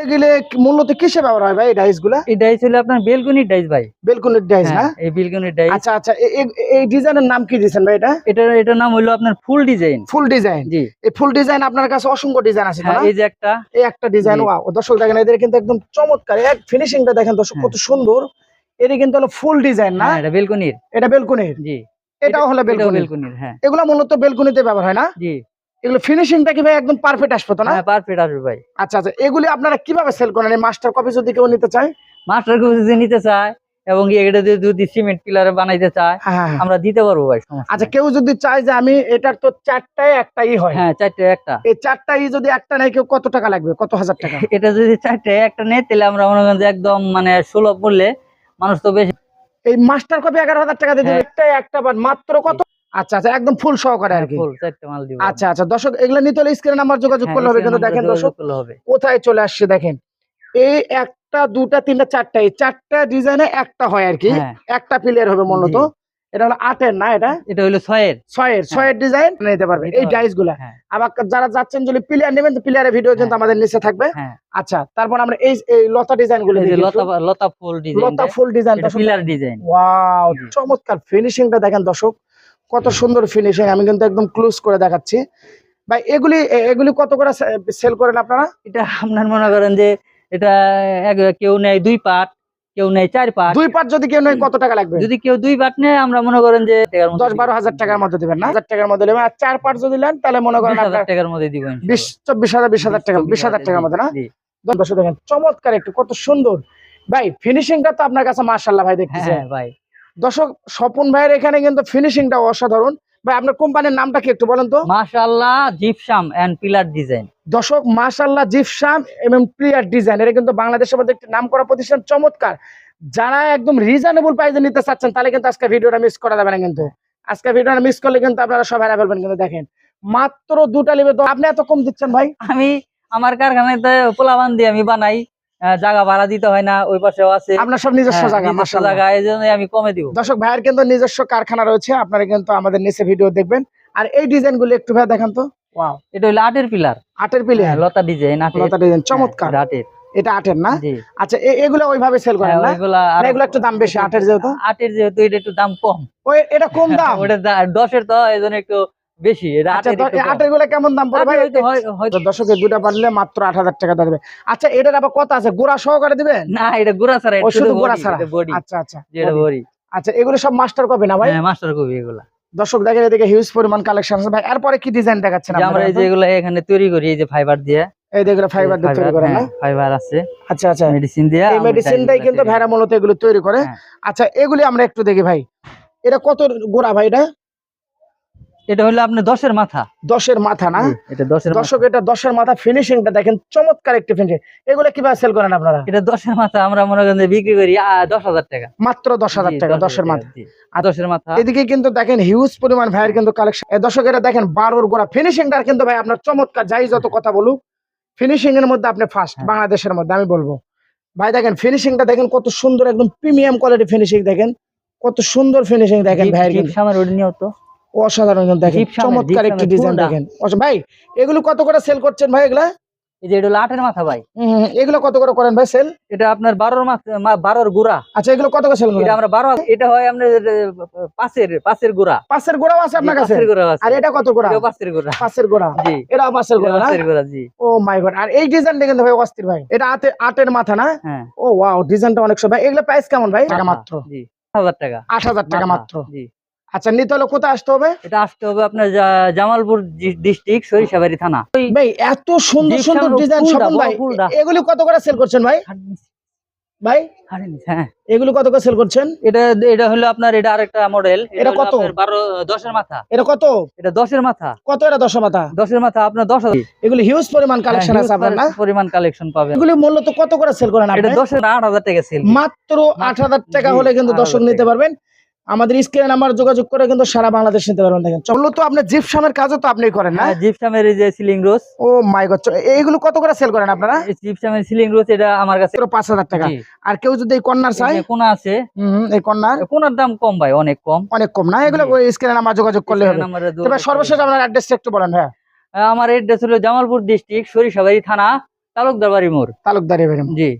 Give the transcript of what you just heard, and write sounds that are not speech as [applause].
এগুলো মূলত কিসে ব্যবহার হয় ভাই এই ডাইস এই ডাইস হলো আপনার বেলকুনি ডাইস ভাই। বেলকুনির ডাইস না? হ্যাঁ, এই বেলকুনি ডাইস আচ্ছা আচ্ছা এ- এ- এই ডিজাইনের নাম কি দিয়েছেন ভাই এটা? এটা এটার নাম হলো আপনার ফুল ডিজাইন ফুল ডিজাইন জি। এই ফুল ডিজাইন আপনার কাছে অসংখ্য ডিজাইন আছে হ্যাঁ না? এই যে একটা। এই একটা ডিজাইন ওয়াও দর্শক দেখেন এদের কিন্তু একদম চমৎকার। এক ফিনিশিংটা দেখেন দর্শক হ্যাঁ। কত সুন্দর। এটা কিন্তু হলো ফুল ডিজাইন না? এটা বেলকুনির। এটা বেলকুনির? জি। এটাও হলো বেলকুনির হ্যাঁ। এগুলো মূলত বেলকুনিতে ব্যবহার হয় না? জি। এগুলো ফিনিশিংটা কি ভাই একদম পারফেক্ট আসবে তো না? হ্যাঁ পারফেক্ট আসবে ভাই। আচ্ছা আচ্ছা এগুলি আপনারা কীভাবে সেল করেন? এই মাস্টার কপি যদি কেউ নিতে চায়? মাস্টার কোচ যদি নিতে চায় এবং এটা যদি সিমেন্ট পিলারে বানাইতে চায় হ্যাঁ হ্যাঁ, হ্যাঁ। আমরা দিতে পারব ভাই আচ্ছা কেউ যদি চায় যে আমি এটার তো চারটায় একটাই হয়। হ্যাঁ চারটে একটা। এই চারটাই যদি একটা নেয় কেউ কত টাকা লাগবে? কত হাজার টাকা? [laughs] এটা যদি চারটে একটা নেই তাহলে আমরা মনে করেন যে একদম মানে সুলভ মূল্যে মানুষ তো বেশি এই মাস্টার কপি এগারো হাজার টাকা দিয়ে। একটাই একটা বাট মাত্র কত? আচ্ছা আচ্ছা একদম ফুল সহকারে আর কি। আচ্ছা আচ্ছা দর্শক এগুলো নিতে হলে স্ক্রিনে নাম্বার যোগাযোগ হ্যাঁ, করলে হবে কিন্তু দেখেন দর্শক কোথায় চলে আসছে দেখেন। এই একটা দুটা তিনটা চারটা এই চারটা ডিজাইনে একটা হয় আর কি হ্যাঁ। একটা প্লেয়ার হবে মূলত। জি। এটা হলো আটের না এটা? এটা হলো ছয়ের। ছয়ের ছয়ের ডিজাইন নিতে পারবে এই ডাইসগুলা। হ্যাঁ। আবার যারা যাচ্ছেন যদি প্লেয়ার নেবেন তো প্লেয়ারের ভিডিও কিন্তু হ্যাঁ। আমাদের নিচে থাকবে। হ্যাঁ। আচ্ছা তারপর আমরা এই এই লতা ডিজাইনগুলো লতা লতা ফুল ডিজাইন লতা ফুল ডিজাইন এটা ডিজাইন ওয়াও চমৎকার ফিনিশিংটা দেখেন দর্শক। কত সুন্দর ফিনিশিং আমি কিন্তু একদম ক্লোজ করে দেখাচ্ছি। ভাই এগুলি এগুলি কত করে সেল করেন আপনারা? এটা আপনার মনে করেন যে এটা কেউ নেয় দুই পাট কেউ নেয় চার পাট। দুই যদি কেউ নেয় কত টাকা লাগবে? যদি কেউ দুই পাট নেয় আমরা মনে করেন যে দশ বারো হাজার টাকার মধ্যে দিবেন না? হাজার টাকার মধ্যে আর চার পার্ট যদি নেন তাহলে মনে করেন টাকার মধ্যে দিব বিশ চব্বিশ হাজার বিশ হাজার টাকা বিশ হাজার টাকার মধ্যে না? দেখেন চমৎকার একটু কত সুন্দর। ভাই ফিনিশিংটা তো আপনার কাছে মার্শাল্লাহ ভাই দেখতেছেন হ্যাঁ ভাই। দর্শক স্বপন ভাইয়ের এখানে কিন্তু ফিনিশিংটা অসাধারণ। ভাই আপনার কোম্পানির নামটা কি একটু বলেন তো? মাশাআল্লাহ জিপসাম এন্ড পিলার ডিজাইন দর্শক মাশাল্লাহ জিপসাম এবং প্রিয়ার ডিজাইন এটা কিন্তু বাংলাদেশের মধ্যে একটি নাম করা প্রতিষ্ঠান চমৎকার। যারা একদম রিজনেবল প্রাইসে নিতে চাচ্ছেন তাহলে কিন্তু আজকে ভিডিওটা মিস করা যাবে না কিন্তু। আজকে ভিডিওটা মিস করলে কিন্তু আপনারা সবাই হারা ফেলবেন কিন্তু দেখেন। মাত্র দুটা নেবে তো আপনি এত কম দিচ্ছেন ভাই? আমি আমার কারখানাতে পোলাবান দিয়ে আমি বানাই। জায়গা ভাড়া দিতে হয় না ওই পাশেও আছে। আপনার সব নিজস্ব হ্যাঁ, জায়গা জায়গা এই জন্য আমি কমে দিব। দর্শক ভাইয়ের কিন্তু নিজস্ব কারখানা রয়েছে আপনারা কিন্তু আমাদের নিচে ভিডিও দেখবেন। আর এই ডিজাইনগুলো একটু ভাই দেখান তো। ওয়াও এটা হলো আটের পিলার। আটের লতা ডিজাইন আটের। লতা ডিজাইন চমৎকার। হ্যাঁ, আটের। এটা আটের না? আচ্ছা এগুলো ওইভাবে সেল করেন হ্যাঁ, না? ওইগুলা এগুলো একটু দাম বেশি আটের যেহেতু। আটের যেহেতু এটা একটু দাম কম। এটা কম দাম? [laughs] ওটা দশের তো এই জন্য একটু বেশি আচ্ছা আটের কেমন দাম হয়- দর্শকের দুটা পারলে মাত্র আট হাজার টাকা দেবে আচ্ছা এটার আবার কত আছে? গোড়া সহকারে দিবেন না এটা গুড়া ছাড়া শুধু শুধু গোড়া ছাড়া? আচ্ছা আচ্ছা আচ্ছা এগুলো সব মাস্টার কপি না ভাই? হ্যাঁ মাস্টার কপি এগুলা। দর্শক দেখেন এদিকে হিউজ পরিমাণ কালেকশন আছে। ভাই এরপরে কি ডিজাইন দেখাচ্ছেন আমরা এই যে এগুলা এখানে তৈরি করি এই যে ফাইবার দিয়ে। এই দেখল ফাইবার দিয়ে তৈরি না? ফাইবার আছে। আচ্ছা আচ্ছা। মেডিসিন দিয়ে এই আমরা মেডিসিনটাই কিন্তু ভেড়া মূলত এগুলো তৈরি করে। হ্যাঁ। আচ্ছা এগুলি আমরা একটু দেখি ভাই। এটা কত গোড়া ভাই এটা। এটা হলো আপনি দশের মাথা। দশের মাথা না? এটা দশের মাথা। দর্শক এটা দশের মাথা ফিনিশিংটা দেখেন চমৎকার একটি ফিনিশিং এগুলো কীভাবে সেল করেন আপনারা? এটা দশের মাথা আমরা মনে করেন বিক্রি করি দশ হাজার টাকা। মাত্র দশ হাজার টাকা দশের মাথা। আর দশের মাথা। এদিকে কিন্তু দেখেন হিউজ পরিমাণ ভাইয়ের কিন্তু কালেকশন দর্শক এটা দেখেন বারোর গোড়া। ফিনিশিংটা কিন্তু ভাই আপনার চমৎকার যাই যত কথা বলুক ফিনিশিং এর মধ্যে আপনি ফার্স্ট হ্যাঁ। বাংলাদেশের মধ্যে আমি বলব। ভাই দেখেন ফিনিশিংটা দেখেন কত সুন্দর একদম প্রিমিয়াম কোয়ালিটি ফিনিশিং দেখেন। কত সুন্দর ফিনিশিং দেখেন ভাইয়ের কিন্তু। অসাধারণ দেখেন। চমৎকার একটি ডিজাইন দেখেন। ভাই এগুলো কত করে সেল করছেন ভাই এগুলা? এই যে এটা হলো আটের মাথা ভাই। এগুলো কত করে করেন ভাই সেল এটা আপনার বারোর বারোর গুড়া। আচ্ছা এগুলো কত করে সেল এটা আমরা বারো এটা হয় আপনার গুড়া। গোড়াও আছে কাছে? আর এটা কত গোড়া? গুড়া। পাঁচের গোড়া। জি। এটা পাঁচের এটা গোড়া না? গুড়া জি। ও মাই গড আর এই ডিজাইনটা কিন্তু ভাই অস্থির ভাই। এটা আটে আটের মাথা না? হ্যাঁ। ও ওয়াও ডিজাইনটা অনেক ভাই এগুলো প্রাইস কেমন ভাই? টাকা মাত্র। জি হাজার টাকা। আট হাজার টাকা মাত্র। জি। আচ্ছা নিতে হলে কোথায় আসতে হবে? এটা আসতে হবে আপনার জামালপুর ডিস্ট্রিক্ট সরিষাবাড়ি থানা। ভাই এত সুন্দর সুন্দর ডিজাইন স্বপন ভাই। এগুলি কত করে সেল করছেন ভাই? ভাই হ্যাঁ। এগুলো কত করে সেল করছেন? এটা এটা হলো আপনার এটা আরেকটা মডেল এটা কত? মাথা। এটা কত? এটা দশের মাথা। কত এটা মাথা? দশের মাথা আপনার দশ হাজার। এগুলি হিউজ পরিমাণ কালেকশন হ্যাঁ, আছে আপনার না? পরিমাণ কালেকশন পাবেন। এগুলি মূলত কত করে সেল করেন এটা আপনি? আট হাজার টাকা সেল মাত্র আট হাজার টাকা হলে কিন্তু 8,000 দর্শক নিতে পারবেন। আমাদের স্ক্রিনে নাম্বার যোগাযোগ করে কিন্তু সারা বাংলাদেশ নিতে পারবেন দেখেন। চলো। তো আপনি জিপসামের কাজও তো আপনি করেন না? হ্যাঁ জিপসামের এই যে সিলিং রোজ ও মাই গড এইগুলো কত করে সেল করেন আপনারা? জিপসামের সিলিং রোজ এটা আমার কাছে মাত্র পাঁচ হাজার টাকা। আর কেউ যদি এই কর্নার চায়? এই কোনা আছে। হুম, এই কর্নার কোনার দাম কম ভাই অনেক কম। অনেক কম না? এগুলো ওই স্ক্রিনে নাম্বার যোগাযোগ করলে হবে। তবে সর্বশেষ আপনার অ্যাড্রেসটা একটু বলেন হ্যাঁ। আমার এড্রেস হলো জামালপুর ডিস্ট্রিক্ট সরিষাবাড়ি থানা তালুকদার বাড়ি মোর তালুকদারি বাড়ি জি।